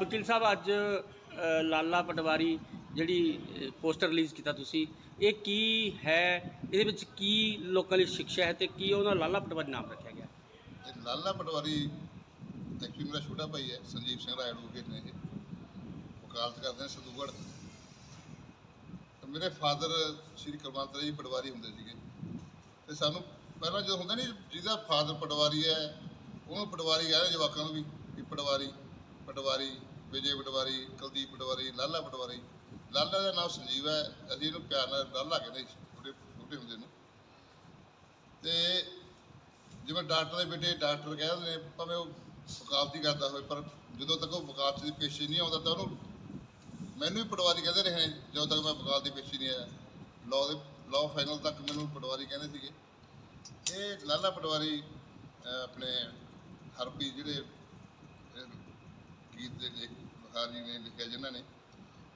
ਵਕੀਲ ਸਾਹਿਬ, ਅੱਜ ਲਾਲਾ ਪਟਵਾਰੀ ਜਿਹੜੀ ਪੋਸਟਰ ਰਿਲੀਜ਼ ਕੀਤਾ ਤੁਸੀਂ, ਇਹ ਕੀ ਹੈ? ਇਹਦੇ ਵਿੱਚ ਕੀ ਲੋਕਾਂ ਲਈ ਸਿੱਖਿਆ ਹੈ ਤੇ ਕੀ ਉਹਦਾ ਲਾਲਾ ਪਟਵਾਰੀ ਨਾਮ ਰੱਖਿਆ ਗਿਆ? ਇਹ ਲਾਲਾ ਪਟਵਾਰੀ ਐਕਚੁਅਲੀ ਮੇਰਾ ਛੋਟਾ ਭਾਈ ਹੈ, ਸੰਜੀਵ ਸਿੰਘ ਰਾਏ ਐਡਵੋਕੇਟ ਨੇ ਇਹ। ਵਕਾਲਤ ਕਰਦੇ ਨੇ ਸਦੂਗੜ ਮੇਰੇ ਫਾਦਰ ਸ਼੍ਰੀ ਕੁਲਵੰਤ ਜੀ ਪਟਵਾਰੀ ਹੁੰਦੇ ਸੀਗੇ। ਤੇ ਸਾਨੂੰ ਪਹਿਲਾਂ ਜਦੋਂ ਹੁੰਦਾ ਨਹੀਂ ਜਿਹਦਾ ਫਾਦਰ ਪਟਵਾਰੀ ਹੈ, ਉਹਨੂੰ ਪਟਵਾਰੀ ਕਹਿੰਦੇ ਜਵਾਕਾਂ ਨੂੰ ਵੀ ਪਟਵਾਰੀ। ਪਟਵਾਰੀ, ਵਿਜੇ ਪਟਵਾਰੀ, ਕੁਲਦੀਪ ਪਟਵਾਰੀ, ਲਾਲਾ ਪਟਵਾਰੀ। ਲਾਲਾ ਦਾ ਨਾਮ ਸੰਜੀਵ ਹੈ। ਅਸੀਂ ਇਹਨੂੰ ਪਿਆਰ ਨਾਲ ਲਾਲਾ ਕਹਿੰਦੇ ਛੋਟੇ ਛੋਟੇ ਹੁੰਦੇ ਨੂੰ। ਤੇ ਜਿਵੇਂ ਡਾਕਟਰ ਦੇ ਬੇਟੇ ਡਾਕਟਰ ਕਹਿ ਦਿੰਦੇ ਨੇ, ਭਾਵੇਂ ਉਹ ਵਕਾਲਤੀ ਕਰਦਾ ਹੋਵੇ, ਪਰ ਜਦੋਂ ਤੱਕ ਉਹ ਵਕਾਲਤ ਦੀ ਪੇਸ਼ੀ ਨਹੀਂ ਆਉਂਦਾ, ਤਾਂ ਉਹਨੂੰ ਮੈਨੂੰ ਵੀ ਪਟਵਾਰੀ ਕਹਿੰਦੇ ਰਹੇ ਨੇ, ਜਦੋਂ ਤੱਕ ਮੈਂ ਵਕਾਲਤ ਦੀ ਪੇਸ਼ੀ ਨਹੀਂ ਆਇਆ। ਲਾਅ ਦੇ ਲਾਅ ਫਾਈਨਲ ਤੱਕ ਮੈਨੂੰ ਪਟਵਾਰੀ ਕਹਿੰਦੇ ਸੀਗੇ। ਇਹ ਲਾਲਾ ਪਟਵਾਰੀ ਆਪਣੇ ਹਰਪੀ ਜਿਹੜੇ ਗੀਤ ਦੇ ਲੇਖ ਬਖਾਰ ਜੀ ਨੇ ਲਿਖਿਆ ਜਿਨ੍ਹਾਂ ਨੇ,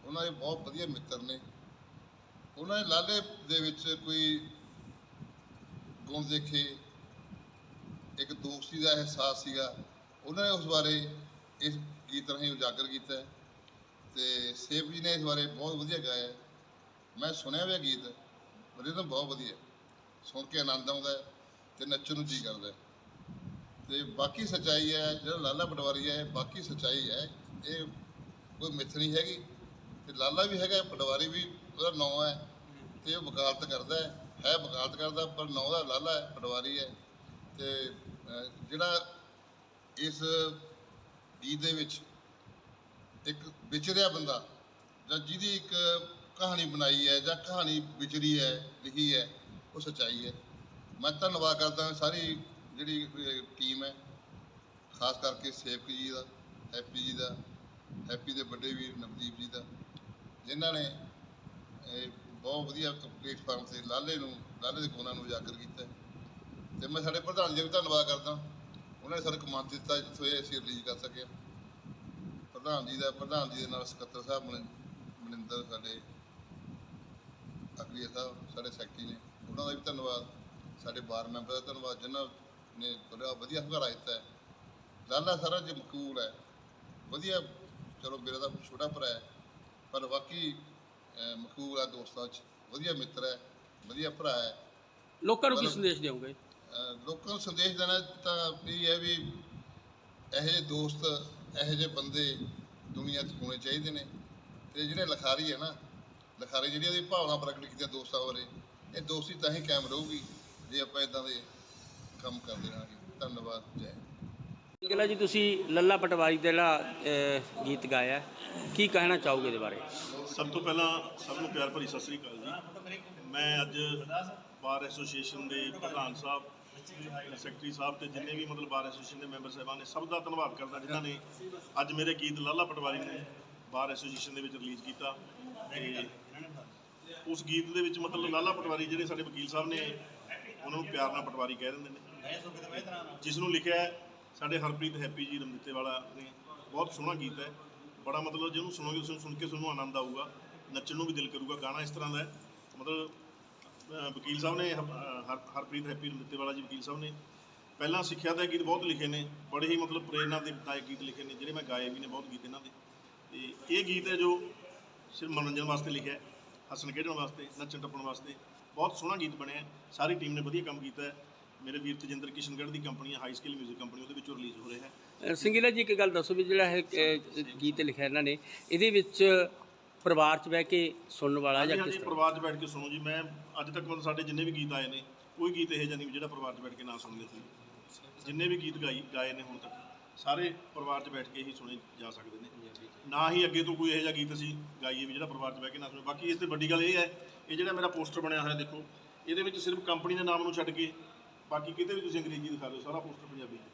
ਉਹਨਾਂ ਦੇ ਬਹੁਤ ਵਧੀਆ ਮਿੱਤਰ ਨੇ। ਉਹਨਾਂ ਨੇ ਲਾਲੇ ਦੇ ਵਿੱਚ ਕੋਈ ਗੁਣ ਦੇਖੇ, ਇੱਕ ਦੋਸਤੀ ਦਾ ਅਹਿਸਾਸ ਸੀਗਾ। ਉਹਨਾਂ ਨੇ ਉਸ ਬਾਰੇ ਇਸ ਗੀਤ ਰਾਹੀਂ ਉਜਾਗਰ ਕੀਤਾ ਹੈ ਤੇ ਸੇਵ ਜੀ ਨੇ ਇਸ ਬਾਰੇ ਬਹੁਤ ਵਧੀਆ ਗਾਇਆ ਮੈਂ ਸੁਣਿਆ ਹੋਇਆ ਗੀਤ, ਪਰ ਬਹੁਤ ਵਧੀਆ ਸੁਣ ਕੇ ਆਨੰਦ ਆਉਂਦਾ ਹੈ ਤੇ ਨੱਚਣ ਨੂੰ ਜੀ ਕਰਦਾ ਤੇ ਬਾਕੀ ਸੱਚਾਈ ਹੈ, ਜਿਹੜਾ ਲਾਲਾ ਪਟਵਾਰੀ ਹੈ ਬਾਕੀ ਸੱਚਾਈ ਹੈ। ਇਹ ਕੋਈ ਮਿੱਥ ਨਹੀਂ ਹੈਗੀ। ਤੇ ਲਾਲਾ ਵੀ ਹੈਗਾ, ਪਟਵਾਰੀ ਵੀ, ਉਹਦਾ ਨਾਂ ਹੈ। ਤੇ ਉਹ ਵਕਾਲਤ ਕਰਦਾ ਹੈ। ਹੈ ਵਕਾਲਤ ਕਰਦਾ, ਪਰ ਨਾਂ ਦਾ ਲਾਲਾ ਹੈ, ਪਟਵਾਰੀ ਹੈ। ਤੇ ਜਿਹੜਾ ਇਸ ਗੀਤ ਦੇ ਵਿੱਚ ਇੱਕ ਵਿਚਰਿਆ ਬੰਦਾ, ਜਾਂ ਜਿਹਦੀ ਇੱਕ ਕਹਾਣੀ ਬਣਾਈ ਹੈ, ਜਾਂ ਕਹਾਣੀ ਵਿਚਰੀ ਹੈ, ਲਿਖੀ ਹੈ, ਉਹ ਸੱਚਾਈ ਹੈ। ਮੈਂ ਧੰਨਵਾਦ ਕਰਦਾ ਸਾਰੀ ਜਿਹੜੀ ਟੀਮ ਹੈ, ਖਾਸ ਕਰਕੇ ਸੇਵਕ ਜੀ ਦਾ ਹੈਪੀ ਜੀ ਦਾ ਹੈਪੀ ਦੇ ਵੱਡੇ ਵੀਰ ਨਵਦੀਪ ਜੀ ਦਾ, ਜਿਨ੍ਹਾਂ ਨੇ ਬਹੁਤ ਵਧੀਆ ਪਲੇਟਫਾਰਮ ਤੇ ਲਾਲੇ ਨੂੰ, ਲਾਲੇ ਦੇ ਗੁਣਾਂ ਨੂੰ ਉਜਾਗਰ ਕੀਤਾ ਹੈ। ਤੇ ਮੈਂ ਸਾਡੇ ਪ੍ਰਧਾਨ ਜੀ ਦਾ ਵੀ ਧੰਨਵਾਦ ਕਰਦਾ ਉਹਨਾਂ ਨੇ ਸਾਨੂੰ ਇੱਕ ਮੰਚ ਦਿੱਤਾ ਜਿੱਥੇ ਅਸੀਂ ਰਿਲੀਜ਼ ਕਰ ਸਕੇ ਪ੍ਰਧਾਨ ਜੀ ਦਾ, ਪ੍ਰਧਾਨ ਜੀ ਦੇ ਨਾਲ ਸਕੱਤਰ ਸਾਹਿਬ ਮਨ- ਮਨਿੰਦਰ ਸਾਡੇ ਅਕਰੀਆ ਸਾਹਿਬ, ਸਾਡੇ ਸੈਕਟਰੀ ਨੇ, ਉਹਨਾਂ ਦਾ ਵੀ ਧੰਨਵਾਦ। ਸਾਡੇ ਬਾਰ ਮੈਂਬਰ ਦਾ ਧੰਨਵਾਦ, ਜਿਨ੍ਹਾਂ ਨੇ ਬੜਾ ਵਧੀਆ ਹੰਗਾਰਾ ਦਿੱਤਾ ਲਾਲਾ ਸਾਰਾ ਜੀ ਮਕਬੂਲ ਹੈ। ਵਧੀਆ ਚਲੋ ਮੇਰਾ ਤਾਂ ਛੋਟਾ ਭਰਾ ਹੈ ਪਰ ਬਾਕੀ ਮਕਬੂਲ ਹੈ ਦੋਸਤਾਂ 'ਚ। ਵਧੀਆ ਮਿੱਤਰ ਹੈ ਵਧੀਆ ਭਰਾ ਹੈ। ਲੋਕਾਂ ਨੂੰ ਕੀ ਸੰਦੇਸ਼ ਦਿਓਗੇ? ਲੋਕਾਂ ਨੂੰ ਸੰਦੇਸ਼ ਦੇਣਾ ਤਾਂ ਇਹ ਹੈ ਵੀ ਇਹੋ ਜਿਹੇ ਦੋਸਤ ਇਹੋ ਜਿਹੇ ਬੰਦੇ ਦੁਨੀਆ 'ਚ ਹੋਣੇ ਚਾਹੀਦੇ ਨੇ। ਤੇ ਜਿਹੜੇ ਲਖਾਰੀ ਹੈ ਨਾ ਲਖਾਰੀ ਜਿਹੜੀ ਉਹਦੀ ਭਾਵਨਾ ਪ੍ਰਗਟ ਕੀਤੀ ਦੋਸਤਾਂ ਬਾਰੇ ਇਹ ਦੋਸਤੀ ਤਾਂ ਹੀ ਕਾਇਮ ਰਹੂਗੀ ਜੇ ਆਪਾਂ ਇਦਾਂ ਦੇ ਕੰਮ ਕਰਦੇ ਰਹਾਂਗੇ। ਧੰਨਵਾਦ ਜੈ। ਗਿਲਾ ਜੀ ਤੁਸੀਂ ਲੱਲਾ ਪਟਵਾਰੀ ਦਾ ਜਿਹੜਾ ਗੀਤ ਗਾਇਆ ਹੈ, ਕੀ ਕਹਿਣਾ ਚਾਹੋਗੇ ਇਹਦੇ ਬਾਰੇ? ਸਭ ਤੋਂ ਪਹਿਲਾਂ ਸਭ ਨੂੰ ਪਿਆਰ ਭਰੀ ਸਤਿ ਸ੍ਰੀ ਅਕਾਲ ਜੀ। ਮੈਂ ਅੱਜ ਬਾਰ ਐਸੋਸੀਏਸ਼ਨ ਦੇ ਪ੍ਰਧਾਨ ਸਾਹਿਬ ਸੈਕਟਰੀ ਸਾਹਿਬ ਤੇ ਜਿੰਨੇ ਵੀ ਮਤਲਬ ਬਾਰ ਐਸੋਸੀਏਸ਼ਨ ਦੇ ਮੈਂਬਰ ਸਾਹਿਬਾਨ ਨੇ ਸਭ ਦਾ ਧੰਨਵਾਦ ਕਰਦਾ ਜਿਨ੍ਹਾਂ ਨੇ ਅੱਜ ਮੇਰੇ ਗੀਤ ਲਾਲਾ ਪਟਵਾਰੀ ਨੇ ਬਾਰ ਐਸੋਸੀਏਸ਼ਨ ਦੇ ਵਿੱਚ ਰਿਲੀਜ਼ ਕੀਤਾ। ਤੇ ਉਸ ਗੀਤ ਦੇ ਵਿੱਚ ਮਤਲਬ ਲਾਲਾ ਪਟਵਾਰੀ ਜਿਹੜੇ ਸਾਡੇ ਵਕੀਲ ਸਾਹਿਬ ਨੇ ਉਹਨਾਂ ਨੂੰ ਪਿਆਰ ਨਾਲ ਪਟਵਾਰੀ ਕਹਿ ਦਿੰਦੇ ਨੇ। ਜਿਸ ਨੂੰ ਲਿਖਿਆ ਸਾਡੇ ਹਰਪ੍ਰੀਤ ਹੈਪੀ ਜੀ ਰਮਦਿੱਤੇ ਵਾਲਾ ਨੇ ਬਹੁਤ ਸੋਹਣਾ ਗੀਤ ਹੈ। ਬੜਾ ਮਤਲਬ ਜਿਹਨੂੰ ਸੁਣੋਗੇ ਨੂੰ ਸੁਣ ਕੇ ਤੁਹਾਨੂੰ ਆਨੰਦ ਆਊਗਾ ਨੱਚਣ ਨੂੰ ਵੀ ਦਿਲ ਕਰੂਗਾ ਗਾਣਾ ਇਸ ਤਰ੍ਹਾਂ ਦਾ ਹੈ। ਮਤਲਬ ਵਕੀਲ ਸਾਹਿਬ ਨੇ ਹਰਪ੍ਰੀਤ ਹੈਪੀ ਰਮਦਿੱਤੇ ਵਾਲਾ ਜੀ ਵਕੀਲ ਸਾਹਿਬ ਨੇ ਪਹਿਲਾਂ ਸਿੱਖਿਆ ਦੇ ਗੀਤ ਬਹੁਤ ਲਿਖੇ ਨੇ ਬੜੇ ਹੀ ਮਤਲਬ ਪ੍ਰੇਰਨਾ ਦੇ ਦਾਇਕ ਗੀਤ ਲਿਖੇ ਨੇ ਜਿਹੜੇ ਮੈਂ ਗਾਏ ਵੀ ਨੇ ਬਹੁਤ ਗੀਤ ਇਹਨਾਂ ਦੇ। ਤੇ ਇਹ ਗੀਤ ਹੈ ਜੋ ਸਿਰਫ ਮਨੋਰੰਜਨ ਵਾਸਤੇ ਲਿਖਿਆ ਹੈ ਹੱਸਣ ਖੇਡਣ ਵਾਸਤੇ ਨੱਚਣ ਟੱਪਣ ਵਾਸਤੇ। ਬਹੁਤ ਸੋਹਣਾ ਗੀਤ ਬਣਿਆ। ਸਾਰੀ ਟੀਮ ਨੇ ਵਧੀਆ ਕੰਮ ਕੀਤਾ ਮੇਰੇ ਵੀਰ ਤਜਿੰਦਰ ਕਿਸ਼ਨਗੜ੍ਹ ਦੀ ਕੰਪਨੀ ਹੈ ਹਾਈ ਸਕਿੱਲ 뮤직 ਕੰਪਨੀ ਉਹਦੇ ਵਿੱਚੋਂ ਰਿਲੀਜ਼ ਹੋ ਰਿਹਾ ਹੈ। ਸਿੰਗੀਲਾ ਜੀ ਇੱਕ ਗੱਲ ਦੱਸੋ ਵੀ ਜਿਹੜਾ ਇਹ ਗੀਤ ਲਿਖਿਆ ਇਹਨਾਂ ਨੇ ਇਹਦੇ ਵਿੱਚ ਪਰਿਵਾਰ 'ਚ ਬਹਿ ਕੇ ਸੁਣਨ ਵਾਲਾ ਜਾਂ ਕਿਸ ਤਰ੍ਹਾਂ? ਪਰਿਵਾਰ 'ਚ ਬੈਠ ਕੇ ਸੁਣੋ ਜੀ। ਮੈਂ ਅੱਜ ਤੱਕ ਮਤਲਬ ਸਾਡੇ ਜਿੰਨੇ ਵੀ ਗੀਤ ਆਏ ਨੇ ਕੋਈ ਗੀਤ ਇਹੋ ਜਿਹਾ ਨਹੀਂ ਵੀ ਜਿਹੜਾ ਪਰਿਵਾਰ 'ਚ ਬੈਠ ਕੇ ਨਾ ਸੁਣਦੇ ਸੀ ਜਿੰਨੇ ਵੀ ਗੀਤ ਗਾਈ ਗਾਏ ਨੇ ਹੁਣ ਤੱਕ। ਸਾਰੇ ਪਰਿਵਾਰ 'ਚ ਬੈਠ ਕੇ ਹੀ ਸੁਣੇ ਜਾ ਸਕਦੇ ਨੇ। ਨਾ ਹੀ ਅੱਗੇ ਤੋਂ ਕੋਈ ਇਹੋ ਜਿਹਾ ਗੀਤ ਅਸੀਂ ਗਾਈਏ ਵੀ ਜਿਹੜਾ ਪਰਿਵਾਰ 'ਚ ਬਹਿ ਕੇ ਨਾ ਸੁਣੇ। ਬਾਕੀ ਇਸ ਤੇ ਵੱਡੀ ਗੱਲ ਇਹ ਹੈ ਇਹ ਜਿਹੜਾ ਮੇਰਾ ਪੋਸਟਰ ਬਣਿਆ ਹੋਇਆ ਦੇਖੋ ਇਹਦੇ ਵਿੱਚ ਸਿਰਫ ਕੰਪਨੀ ਦੇ ਨਾਮ ਨੂੰ ਛੱਡ ਕੇ ਬਾਕੀ ਕਿਤੇ ਵੀ ਤੁਸੀਂ ਅੰਗਰੇਜ਼ੀ ਦਿਖਾ ਦਿਓ ਸਾਰਾ ਪੋਸਟਰ ਪੰਜਾਬੀ ਹੈ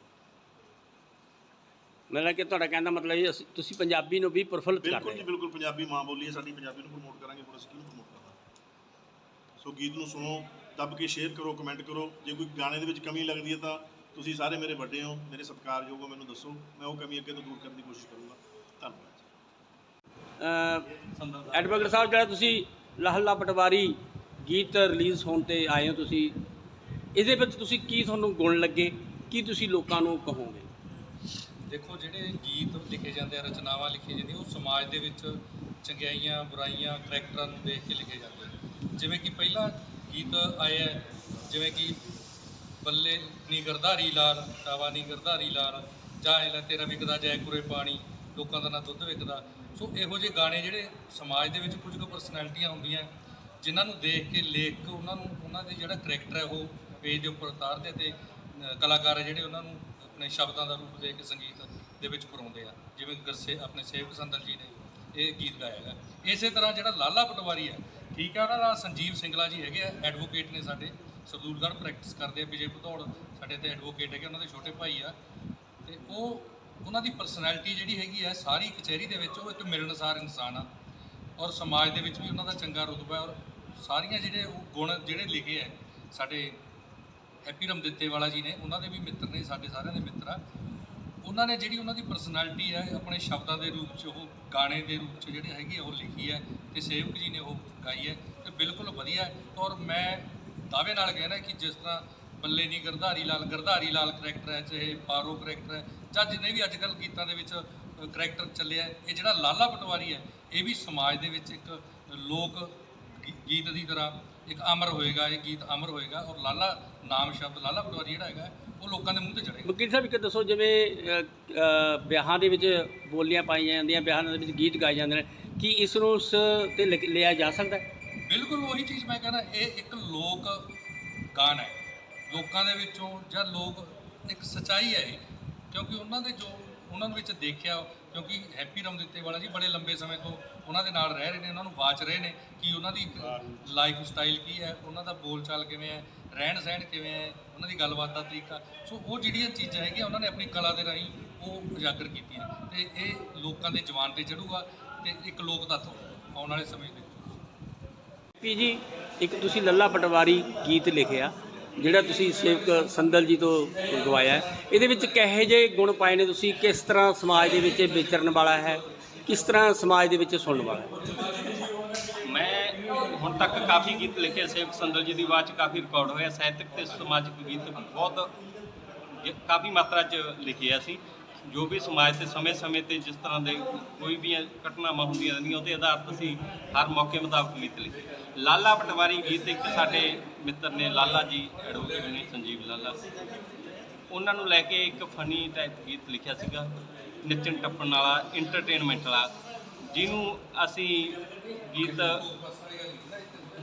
ਮਤਲਬ ਕਿ ਤੁਹਾਡਾ ਕਹਿਣ ਦਾ ਮਤਲਬ ਇਹ ਅਸੀਂ- ਤੁਸੀਂ ਪੰਜਾਬੀ ਨੂੰ ਵੀ ਪ੍ਰਫੁੱਲਿਤ ਕਰ ਬਿਲਕੁਲ ਰਹੇ ਜੀ ਹੋ। ਬਿਲਕੁਲ ਪੰਜਾਬੀ ਮਾਂ ਬੋਲੀ ਹੈ ਸਾਡੀ ਪੰਜਾਬੀ ਨੂੰ ਪ੍ਰਮੋਟ ਕਰਾਂਗੇ ਹੋਰ ਅਸੀਂ ਕਿਹਨੂੰ ਪ੍ਰਮੋਟ ਕਰਨਾ ਸੋ ਗੀਤ ਨੂੰ ਸੁਣੋ ਦੱਬ ਕੇ ਸ਼ੇਅਰ ਕਰੋ ਕਮੈਂਟ ਕਰੋ। ਜੇ ਕੋਈ ਗਾਣੇ ਦੇ ਵਿੱਚ ਕਮੀ ਲੱਗਦੀ ਹੈ ਤਾਂ ਤੁਸੀਂ ਸਾਰੇ ਮੇਰੇ ਵੱਡੇ ਹੋ ਮੇਰੇ ਸਤਿਕਾਰਯੋਗ ਹੋ ਮੈਨੂੰ ਦੱਸੋ ਮੈਂ ਉਹ ਕਮੀ ਅੱਗੇ ਤੋਂ ਦੂਰ ਕਰਨ ਦੀ ਕੋਸ਼ਿਸ਼ ਕਰੂੰਗਾ। ਧੰਨਵਾਦ। ਐਡਵੋਕੇਟ ਸਾਹਿਬ ਜਿਹੜਾ ਤੁਸੀਂ ਲਾਹਲਾ ਪਟਵਾਰੀ ਗੀਤ ਰਿਲੀਜ਼ ਹੋਣ ਤੇ ਆਏ ਹੋ ਤੁਸੀਂ ਇਹਦੇ ਵਿੱਚ ਤੁਸੀਂ ਕੀ ਤੁਹਾਨੂੰ ਗੁਣ ਲੱਗੇ? ਕੀ ਤੁਸੀਂ ਲੋਕਾਂ ਨੂੰ ਕਹੋਗੇ? ਦੇਖੋ ਜਿਹੜੇ ਗੀਤ ਲਿਖੇ ਜਾਂਦੇ ਆ ਰਚਨਾਵਾਂ ਲਿਖੀਆਂ ਜਾਂਦੀਆਂ ਉਹ ਸਮਾਜ ਦੇ ਵਿੱਚ ਚੰਗਿਆਈਆਂ ਬੁਰਾਈਆਂ ਕਰੈਕਟਰਾਂ ਨੂੰ ਦੇਖ ਕੇ ਲਿਖੇ ਜਾਂਦੇ ਜਿਵੇਂ ਕਿ ਪਹਿਲਾਂ ਗੀਤ ਆਏ ਆ ਜਿਵੇਂ ਕਿ ਬੱਲੇ ਨੀ ਗਰਧਾਰੀ ਲਾਲ ਕਾਵਾ ਨੀ ਗਰਧਾਰੀ ਲਾਲ, ਜਾਂ ਲੈ ਤੇਰਾ ਵਿਕਦਾ ਜੈ ਕੁਰੇ ਪਾਣੀ, ਲੋਕਾਂ ਦਾ ਨਾ ਦੁੱਧ ਵਿਕਦਾ। ਸੋ ਇਹੋ ਜਿਹੇ ਗਾਣੇ ਜਿਹੜੇ ਸਮਾਜ ਦੇ ਵਿੱਚ ਕੁਝ ਕੁ ਪਰਸਨੈਲਿਟੀਆਂ ਹੁੰਦੀਆਂ, ਜਿਨ੍ਹਾਂ ਨੂੰ ਦੇਖ ਕੇ ਲੇਖ ਕੇ ਉਹਨਾਂ ਨੂੰ, ਉਹਨਾਂ ਦੇ ਜਿਹੜਾ ਕਰੈਕਟਰ ਹੈ ਉਹ ਪੇਜ ਦੇ ਉੱਪਰ ਉਤਾਰਦੇ ਤੇ ਕਲਾਕਾਰ ਜਿਹੜੇ ਉਹਨਾਂ ਨੂੰ ਆਪਣੇ ਸ਼ਬਦਾਂ ਦਾ ਰੂਪ ਦੇ ਕੇ ਸੰਗੀਤ ਦੇ ਵਿੱਚ ਪਰੋਂਦੇ ਆ। ਜਿਵੇਂ ਗਰਸੇ, ਆਪਣੇ ਸੇਵਕ ਸੰਦਲ ਜੀ ਨੇ ਇਹ ਗੀਤ ਗਾਇਆ ਹੈਗਾ। ਇਸੇ ਤਰ੍ਹਾਂ ਜਿਹੜਾ ਲਾਲਾ ਪਟਵਾਰੀ ਹੈ ਠੀਕ ਹੈ ਉਹਨਾਂ ਦਾ ਸੰਜੀਵ ਸਿੰਗਲਾ ਜੀ ਹੈਗੇ ਆ ਐਡਵੋਕੇਟ ਨੇ ਸਾਡੇ, ਸਰਦੂਲਗੜ੍ਹ ਪ੍ਰੈਕਟਿਸ ਕਰਦੇ ਆ ਵਿਜੇ ਭਦੌੜ, ਸਾਡੇ ਤੇ ਐਡਵੋਕੇਟ ਹੈਗੇ, ਉਹਨਾਂ ਦੇ ਛੋਟੇ ਭਾਈ ਆ। ਤੇ ਉਹ, ਉਹਨਾਂ ਦੀ ਪਰਸਨੈਲਿਟੀ ਜਿਹੜੀ ਹੈਗੀ ਹੈ ਸਾਰੀ ਕਚਹਿਰੀ ਦੇ ਵਿੱਚ ਉਹ ਇੱਕ ਮਿਲਣਸਾਰ ਇਨਸਾਨ ਆ। ਔਰ ਸਮਾਜ ਦੇ ਵਿੱਚ ਵੀ ਉਹਨਾਂ ਦਾ ਚੰਗਾ ਰੁਤਬਾ ਔਰ ਸਾਰੀਆਂ ਜਿਹੜੇ ਉਹ ਗੁਣ ਜਿਹੜੇ ਲਿਖੇ ਹੈ ਸਾਡੇ ਹੈਪੀ ਰਮ ਦਿੱਤੇ ਵਾਲਾ ਜੀ ਨੇ, ਉਹਨਾਂ ਦੇ ਵੀ ਮਿੱਤਰ ਨੇ, ਸਾਡੇ ਸਾਰਿਆਂ ਦੇ ਮਿੱਤਰ ਆ। ਉਹਨਾਂ ਨੇ ਜਿਹੜੀ ਉਹਨਾਂ ਦੀ ਪਰਸਨੈਲਿਟੀ ਹੈ, ਆਪਣੇ ਸ਼ਬਦਾਂ ਦੇ ਰੂਪ 'ਚ, ਉਹ ਗਾਣੇ ਦੇ ਰੂਪ 'ਚ ਜਿਹੜੇ ਹੈਗੇ ਆ, ਉਹ ਲਿਖੀ ਹੈ ਤੇ ਸੇਵਕ ਜੀ ਨੇ ਉਹ ਗਾਈ ਹੈ ਤੇ ਬਿਲਕੁਲ ਵਧੀਆ ਹੈ। ਔਰ ਮੈਂ ਦਾਅਵੇ ਨਾਲ ਕਹਿਣਾ ਕਿ ਜਿਸ ਤਰ੍ਹਾਂ ਬੱਲੇ ਦੀ ਗਰਧਾਰੀ ਲਾਲ ਗਰਧਾਰੀ ਲਾਲ ਕਰੈਕਟਰ ਹੈ, ਚਾਹੇ ਪਾਰੋ ਕਰੈਕਟਰ ਹੈ, ਜਾਂ ਜਿੰਨੇ ਵੀ ਅੱਜ ਕੱਲ੍ਹ ਗੀਤਾਂ ਦੇ ਵਿੱਚ ਕਰੈਕਟਰ ਚੱਲਿਆ ਇਹ ਜਿਹੜਾ ਲਾਲਾ ਪਟਵਾਰੀ ਹੈ, ਇਹ ਵੀ ਸਮਾਜ ਦੇ ਵਿੱਚ ਇੱਕ ਲੋਕ ਗੀਤ ਦੀ ਤਰ੍ਹਾਂ ਇੱਕ ਅਮਰ ਹੋਏਗਾ, ਇਹ ਗੀਤ ਅਮਰ ਹੋਏਗਾ। ਔਰ ਲਾਲਾ ਨਾਮ ਸ਼ਬਦ ਲਾਲਾ ਪਟਵਾਰੀ ਜਿਹੜਾ ਹੈਗਾ ਉਹ ਲੋਕਾਂ ਦੇ ਮੂੰਹ ਤੇ ਚੜੇਗਾ ਵਕੀਲ ਸਾਹਿਬ ਇੱਕ ਦੱਸੋ ਜਿਵੇਂ ਅ, ਅ, ਵਿਆਹਾਂ ਦੇ ਵਿੱਚ ਬੋਲੀਆਂ ਪਾਈਆਂ ਜਾਂਦੀਆਂ ਵਿਆਹਾਂ ਦੇ ਵਿੱਚ ਗੀਤ ਗਾਏ ਜਾਂਦੇ ਨੇ ਕੀ ਇਸ ਨੂੰ ਉਸ ਤੇ ਲਿਖ- ਲਿਆ ਜਾ ਸਕਦਾ ਹੈ? ਬਿਲਕੁਲ ਉਹੀ ਚੀਜ਼ ਮੈਂ ਕਹਿੰਦਾ ਇਹ ਇੱਕ ਲੋਕ ਗਾਣ ਹੈ। ਲੋਕਾਂ ਦੇ ਵਿੱਚੋਂ ਜਾਂ ਲੋਕ ਇੱਕ ਸਚਾਈ ਹੈ ਇਹ ਕਿਉਂਕਿ ਉਹਨਾਂ ਦੇ ਜੋ ਉਹਨਾਂ ਦੇ ਵਿੱਚ ਦੇਖਿਆ ਕਿਉਂਕਿ ਹੈਪੀ ਰਮ ਦਿੱਤੇ ਵਾਲਾ ਜੀ ਬੜੇ ਲੰਬੇ ਸਮੇਂ ਤੋਂ ਉਹਨਾਂ ਦੇ ਨਾਲ ਰਹਿ ਰਹੇ ਨੇ ਉਹਨਾਂ ਨੂੰ ਬਾਚ ਰਹੇ ਨੇ ਕਿ ਉਹਨਾਂ ਦੀ ਲਾਈਫ ਸਟਾਈਲ ਕੀ ਹੈ ਉਹਨਾਂ ਦਾ ਬੋਲ ਚਾਲ ਕਿਵੇਂ ਹੈ ਰਹਿਣ ਸਹਿਣ ਕਿਵੇਂ ਹੈ, ਉਹਨਾਂ ਦੀ ਗੱਲਬਾਤ ਦਾ ਤਰੀਕਾ। ਸੋ ਉਹ ਜਿਹੜੀਆਂ ਚੀਜ਼ਾਂ ਹੈਗੀਆਂ, ਉਹਨਾਂ ਨੇ ਆਪਣੀ ਕਲਾ ਦੇ ਰਾਹੀਂ ਉਹ ਉਜਾਗਰ ਕੀਤੀਆਂ। ਤੇ ਇਹ ਲੋਕਾਂ ਦੇ ਜਵਾਨ ਤੇ ਚੜੂਗਾ ਤੇ ਇੱਕ ਲੋਕ ਤੱਤ ਆਉਣ ਵਾਲੇ ਸਮੇਂ ਦੇ ਵਿੱਚ। ਪੀ ਜੀ, ਇੱਕ ਤੁਸੀਂ ਲੱਲਾ ਪਟਵਾਰੀ ਗੀਤ ਲਿਖਿਆ, ਜਿਹੜਾ ਤੁਸੀਂ ਸੇਵਕ ਸੰਦਲ ਜੀ ਤੋਂ ਗਵਾਇਆ ਇਹਦੇ ਵਿੱਚ ਕਿਹੋ ਜਿਹੇ ਗੁਣ ਪਾਏ ਨੇ ਤੁਸੀਂ? ਕਿਸ ਤਰ੍ਹਾਂ ਸਮਾਜ ਦੇ ਵਿੱਚ ਵਿਚਰਨ ਵਾਲਾ ਹੈ? ਕਿਸ ਤਰ੍ਹਾਂ ਸਮਾਜ ਦੇ ਵਿੱਚ ਸੁਣਨ ਵਾਲਾ ਹੈ? ਹੁਣ ਤੱਕ ਕਾਫੀ ਗੀਤ ਲਿਖੇ ਸੇਵਕ ਸੰਦਲ ਜੀ ਦੀ ਆਵਾਜ਼ 'ਚ ਕਾਫੀ ਰਿਕਾਰਡ ਹੋਇਆ ਸਾਹਿਤਕ ਤੇ ਸਮਾਜਿਕ ਗੀਤ ਬਹੁਤ ਕਾਫੀ ਮਾਤਰਾ 'ਚ ਲਿਖੇ ਅਸੀਂ। ਜੋ ਵੀ ਸਮਾਜ ਤੇ ਸਮੇਂ-ਸਮੇਂ ਤੇ ਜਿਸ ਤਰ੍ਹਾਂ ਦੇ ਕੋਈ ਵੀ ਘਟਨਾਵਾਂ ਹੁੰਦੀਆਂ ਰਹਿੰਦੀਆਂ ਉਹਦੇ ਆਧਾਰਿਤ ਅਸੀਂ ਹਰ ਮੌਕੇ ਮੁਤਾਬਕ ਗੀਤ ਲਿਖੇ। ਲਾਲਾ ਪਟਵਾਰੀ ਗੀਤ ਇੱਕ ਸਾਡੇ ਮਿੱਤਰ ਨੇ, ਲਾਲਾ ਜੀ ਐਡਵੋਕੇਟ ਨੇ, ਸੰਜੀਵ ਲਾਲਾ। ਉਹਨਾਂ ਨੂੰ ਲੈ ਕੇ ਇੱਕ ਫਨੀ ਟਾਈਪ ਗੀਤ ਲਿਖਿਆ ਸੀਗਾ ਨੱਚਣ ਟੱਪਣ ਵਾਲਾ ਐਂਟਰਟੇਨਮੈਂਟ ਵਾਲਾ। ਜਿਹਨੂੰ ਅਸੀਂ ਗੀਤ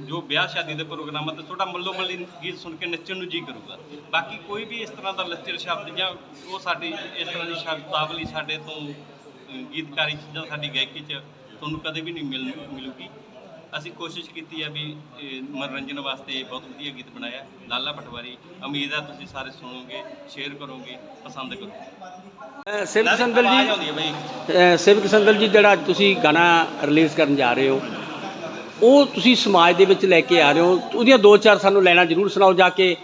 ਜੋ ਵਿਆਹ ਸ਼ਾਦੀ ਦੇ ਪ੍ਰੋਗਰਾਮਾਂ ਤੇ ਥੋੜਾ ਮੱਲੋ ਮੱਲੀ ਗੀਤ ਸੁਣ ਕੇ ਨੱਚਣ ਨੂੰ ਜੀ ਕਰੂਗਾ। ਬਾਕੀ ਕੋਈ ਵੀ ਇਸ ਤਰ੍ਹਾਂ ਦਾ ਲੱਚਰ ਸ਼ਬਦ ਜਾਂ ਉਹ ਸਾਡੀ ਇਸ ਤਰ੍ਹਾਂ ਦੀ ਸ਼ਬਦਾਵਲੀ ਸਾਡੇ ਤੋਂ ਗੀਤਕਾਰੀ ਚ ਜਾਂ ਸਾਡੀ ਗਾਇਕੀ ਚ ਤੁਹਾਨੂੰ ਕਦੇ ਵੀ ਨਹੀਂ ਮਿਲ ਮਿਲੂਗੀ। ਅਸੀਂ ਕੋਸ਼ਿਸ਼ ਕੀਤੀ ਹੈ ਵੀ ਮਨੋਰੰਜਨ ਵਾਸਤੇ ਬਹੁਤ ਵਧੀਆ ਗੀਤ ਬਣਾਇਆ। ਲਾਲਾ ਪਟਵਾਰੀ ਉਮੀਦ ਹੈ ਤੁਸੀਂ ਸਾਰੇ ਸੁਣੋਗੇ ਸ਼ੇਅਰ ਕਰੋਗੇ ਪਸੰਦ ਕਰੋਗੇ। ਸੇਵਕ ਸੰਦਲ ਆਵਾਜ਼ ਜੀ ਸੇਵਕ ਸੰਦਲ ਜੀ ਜਿਹੜਾ ਤੁਸੀਂ ਗਾਣਾ ਰਿਲੀਜ਼ ਕਰਨ ਜਾ ਰਹੇ ਹੋ ਉਹ ਤੁਸੀਂ ਸਮਾਜ ਦੇ ਵਿੱਚ ਲੈ ਕੇ ਆ ਰਹੇ ਹੋ, ਉਹਦੀਆਂ ਦੋ ਚਾਰ ਸਾਨੂੰ ਲੈਣਾ ਜ਼ਰੂਰ ਸੁਣਾਓ ਜਾ ਕੇ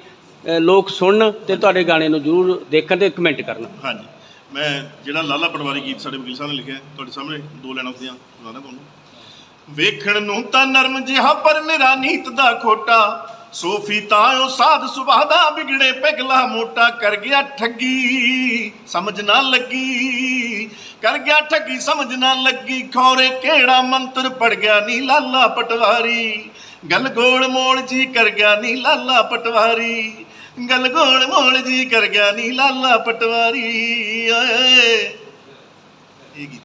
ਲੋਕ ਸੁਣਨ ਤੇ ਤੁਹਾਡੇ ਗਾਣੇ ਨੂੰ ਜ਼ਰੂਰ ਦੇਖਣ ਤੇ ਕਮੈਂਟ ਕਰਨ। ਹਾਂਜੀ। ਮੈਂ ਜਿਹੜਾ ਲਾਲਾ ਪਟਵਾਰੀ ਗੀਤ ਸਾਡੇ ਵਕੀਲ ਸਾਹਿਬ ਨੇ ਲਿਖਿਆ, ਤੁਹਾਡੇ ਸਾਹਮਣੇ ਦੋ ਲੈਣਾ ਉਹਦੀਆਂ ਸੁਣਾਣਾ ਤੁਹਾਨੂੰ। ਵੇਖਣ ਨੂੰ ਤਾਂ ਨਰਮ ਜਿਹਾ ਪਰ ਮੇਰਾ ਨੀਤ ਦਾ ਖੋਟਾ ਸੋਫੀ ਤਾਂ ਉਹ ਸਾਧ ਸੁਭਾਅ ਦਾ ਵਿਗੜੇ ਪਿਗਲਾ ਮੋਟਾ ਕਰ ਗਿਆ ਠੱਗੀ, ਸਮਝ ਨਾ ਲੱਗੀ। ਕਰ ਗਿਆ ਠੱਗੀ, ਸਮਝ ਨਾ ਲੱਗੀ, ਖੌਰੇ ਕਿਹੜਾ ਮੰਤਰ ਪੜ ਗਿਆ ਨੀ ਲਾਲਾ ਪਟਵਾਰੀ। ਗਲ ਗੋਲ ਮੋਲ ਜੀ ਕਰ ਗਿਆ ਨੀ ਲਾਲਾ ਪਟਵਾਰੀ। ਗਲ ਗੋਲ ਮੋਲ ਜੀ ਕਰ ਗਿਆ ਨੀ ਲਾਲਾ ਪਟਵਾਰੀ। ਓਏ